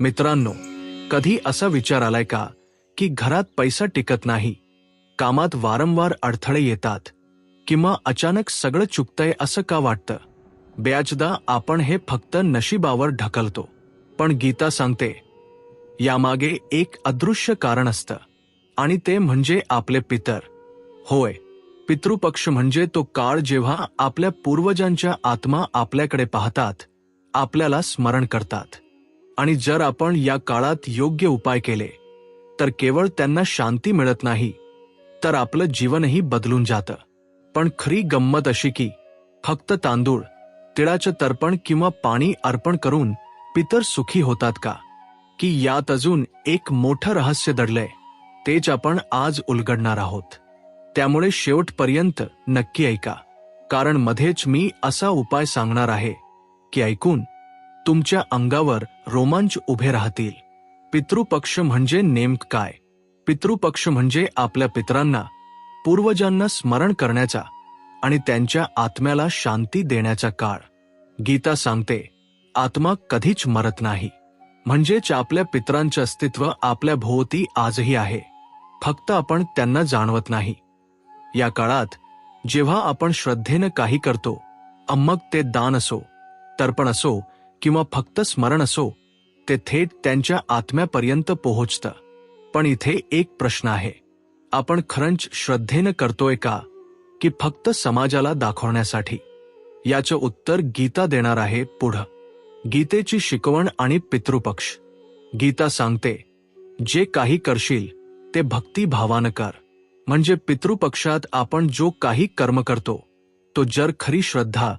मित्रांनो कधी असा विचार आलाय का की घरात पैसा टिकत नाही कामात वारंवार अडथळे येतात किंवा अचानक सगळं चुकतंय असं का वाटतं? ब्याजदा आपण हे फक्त नशिबावर ढकलतो. पण गीता सांगते यामागे एक अदृश्य कारण असतं आणि ते म्हणजे आपले पितर. होय पितृपक्ष म्हणजे तो काळ जेव्हा आपल्या पूर्वजांच्या आत्मा आपल्याकडे पाहतात आपल्याला स्मरण करतात. आणि जर आपण या काळात योग्य उपाय केले तर केवळ त्यांना शांती मिळत नाही तर आपलं जीवनही बदलून जातं. पण खरी गंमत अशी की फक्त तांदूळ तिळाचं तर्पण किंवा पाणी अर्पण करून पितर सुखी होतात का? की यात अजून एक मोठं रहस्य दडलंय तेच आपण आज उलगडणार आहोत. त्यामुळे शेवटपर्यंत नक्की ऐका कारण मध्येच मी असा उपाय सांगणार आहे की ऐकून तुमच्या अंगावर रोमांच उभे राहतील. पितृपक्ष म्हणजे नेमक काय? पितृपक्ष म्हणजे आपल्या पितरांना पूर्वजांना स्मरण करण्याचा आणि त्यांच्या आत्म्याला शांती देण्याचा काळ. गीता सांगते आत्मा कधीच मरत नाही. म्हणजेच आपल्या पितरांचे अस्तित्व आपल्या भोवती आजही आहे. फक्त आपण त्यांना जाणवत नाही. या काळात जेव्हा आपण श्रद्धेनं काही करतो मग ते दान असो तर्पण असो किंवा फक्त स्मरण असो ते थेट त्यांच्या आत्म्यापर्यंत पोहोचतं. पण इथे एक प्रश्न आहे. आपण खरंच श्रद्धेनं करतोय का? की फक्त समाजाला दाखवण्यासाठी? याचं उत्तर गीता देणार आहे पुढं. गीतेची शिकवण आणि पितृपक्ष. गीता सांगते जे काही करशील ते भक्तिभावानं कर. म्हणजे पितृपक्षात आपण जो काही कर्म करतो तो जर खरी श्रद्धा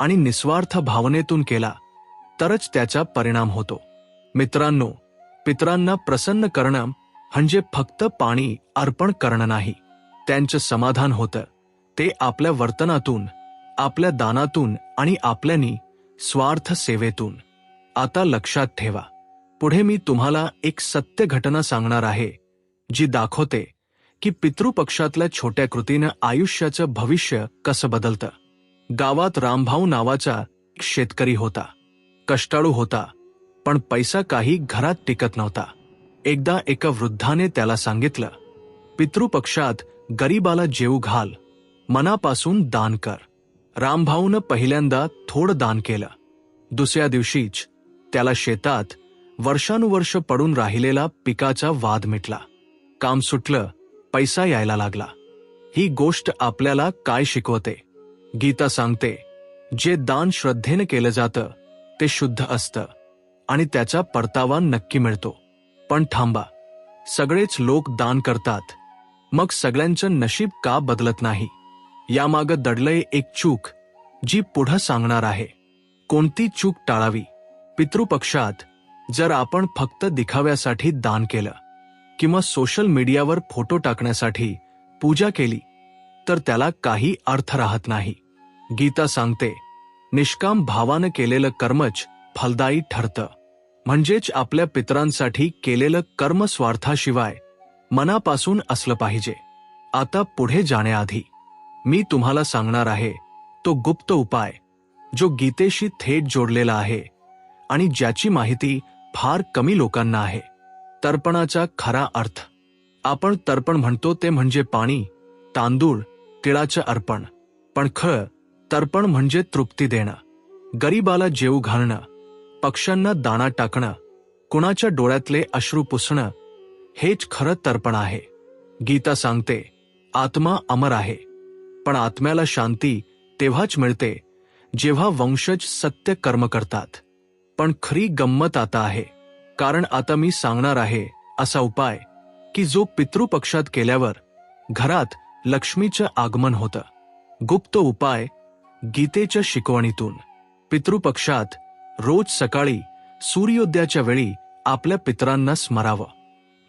आणि निस्वार्थ भावनेतून केला तरच त्याचा परिणाम होतो. मित्रांनो पितरांना प्रसन्न करणं म्हणजे फक्त पाणी अर्पण करणं नाही. त्यांचं समाधान होतं. ते आपल्या वर्तनातून आपल्या दानातून आणि आपल्यानी स्वार्थ सेवेतून. आता लक्षात ठेवा. पुढे मी तुम्हाला एक सत्य घटना सांगणार आहे जी दाखवते की पितृपक्षातल्या छोट्या कृतीनं आयुष्याचं भविष्य कसं बदलतं. गावात रामभाऊ नावाचा शेतकरी होता. कष्टाळू होता पण पैसा काही घरात टिकत नव्हता. एकदा एका वृद्धाने त्याला सांगितलं पितृपक्षात गरीबाला जेऊ घाल मनापासून दान कर. रामभाऊनं पहिल्यांदा थोडं दान केलं. दुसऱ्या दिवशीच त्याला शेतात वर्षानुवर्ष पडून राहिलेला पिकाचा वाद मिटला. काम सुटलं पैसा यायला लागला. ही गोष्ट आपल्याला काय शिकवते? गीता सांगते जे दान श्रद्धेनं केलं जातं ते शुद्ध असतं आणि त्याचा परतावा नक्की मिळतो. पण थांबा. सगळेच लोक दान करतात. मग सगळ्यांचं नशीब का बदलत नाही? यामागं दडलंय एक चूक जी पुढं सांगणार आहे. कोणती चूक टाळावी? पितृपक्षात जर आपण फक्त दिखाव्यासाठी दान केलं किंवा सोशल मीडियावर फोटो टाकण्यासाठी पूजा केली तर त्याला काही अर्थ राहत नाही. गीता सांगते निष्काम भावानं केलेलं कर्मच फलदायी ठरतं. म्हणजेच आपल्या पितरांसाठी केलेलं कर्म स्वार्थाशिवाय मनापासून असलं पाहिजे. आता पुढे जाण्याआधी मी तुम्हाला सांगणार आहे तो गुप्त उपाय जो गीतेशी थेट जोडलेला आहे आणि ज्याची माहिती फार कमी लोकांना आहे. तर्पणाचा खरा अर्थ आपण तर्पण म्हणतो ते म्हणजे पाणी तांदूळ तिळाचं अर्पण पण खळ तर्पण म्हणजे तृप्ती देणं. गरीबाला जेव घालणं. पक्ष्यांना दाणा टाकणं. कुणाच्या डोळ्यातले अश्रू पुसणं. हेच खरं तर्पण आहे. गीता सांगते आत्मा अमर आहे. पण आत्म्याला शांती तेव्हाच मिळते जेव्हा वंशज सत्य कर्म करतात. पण खरी गंमत आता आहे. कारण आता मी सांगणार आहे असा उपाय की जो पितृपक्षात केल्यावर घरात लक्ष्मीचं आगमन होतं. गुप्त उपाय गीतेच्या शिकवणीतून. पितृपक्षात रोज सकाळी सूर्योदयाच्या वेळी आपल्या पितरांना स्मरावं.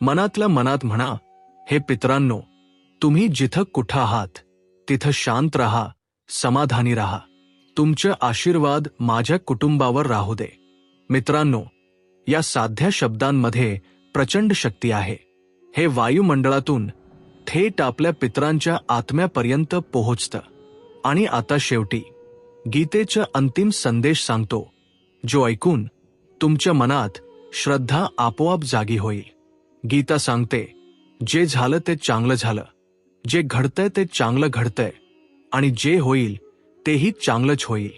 मनातल्या मनात म्हणा हे पितरांनो तुम्ही जिथं कुठं आहात तिथं शांत राहा समाधानी राहा. तुमचे आशीर्वाद माझ्या कुटुंबावर राहू दे. मित्रांनो या साध्या शब्दांमध्ये प्रचंड शक्ती आहे. हे वायुमंडळातून थेट आपल्या पितरांच्या आत्म्यापर्यंत पोहोचतं. आणि आता शेवटी गीतेचा अंतिम संदेश सांगतो जो ऐकून तुमच्या मनात श्रद्धा आपोआप जागी होईल. गीता सांगते जे झालं ते चांगलं झालं जे घडतंय ते चांगलं घडतंय आणि जे होईल तेही चांगलंच होईल.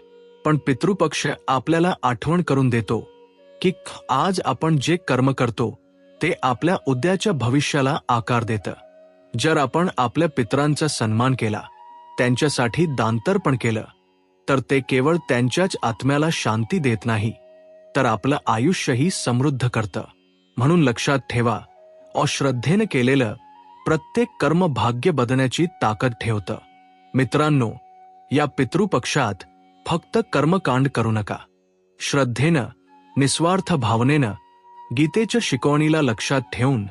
पण पितृपक्ष आपल्याला आठवण करून देतो की आज आपण जे कर्म करतो ते आपल्या उद्याच्या भविष्याला आकार देतं. जर आपण आपल्या पित्रांचा सन्मान केला त्यांच्यासाठी दानतर्पण केलं. तर ते केवळ त्यांच्याच आत्म्याला शांती देत नाही. तर आपलं आयुष्यही समृद्ध करतं. म्हणून लक्षात ठेवा अश्रद्धेनं केलेलं प्रत्येक कर्म भाग्य बदण्याची ताकद ठेवतं. मित्रांनो या पितृपक्षात फक्त कर्मकांड करू नका. श्रद्धेनं निस्वार्थ भावनेनं गीतेच्या शिकवणीला लक्षात ठेवून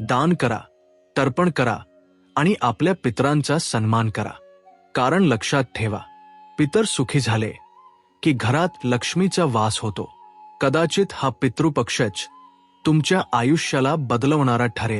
दान करा तर्पण करा आणि आपल्या पितरांचा सन्मान करा. कारण लक्षात ठेवा. पितर सुखी झाले की घरात लक्ष्मीचा वास होतो. कदाचित हा पितृपक्षच तुमच्या आयुष्याला बदलवणारा ठरेल.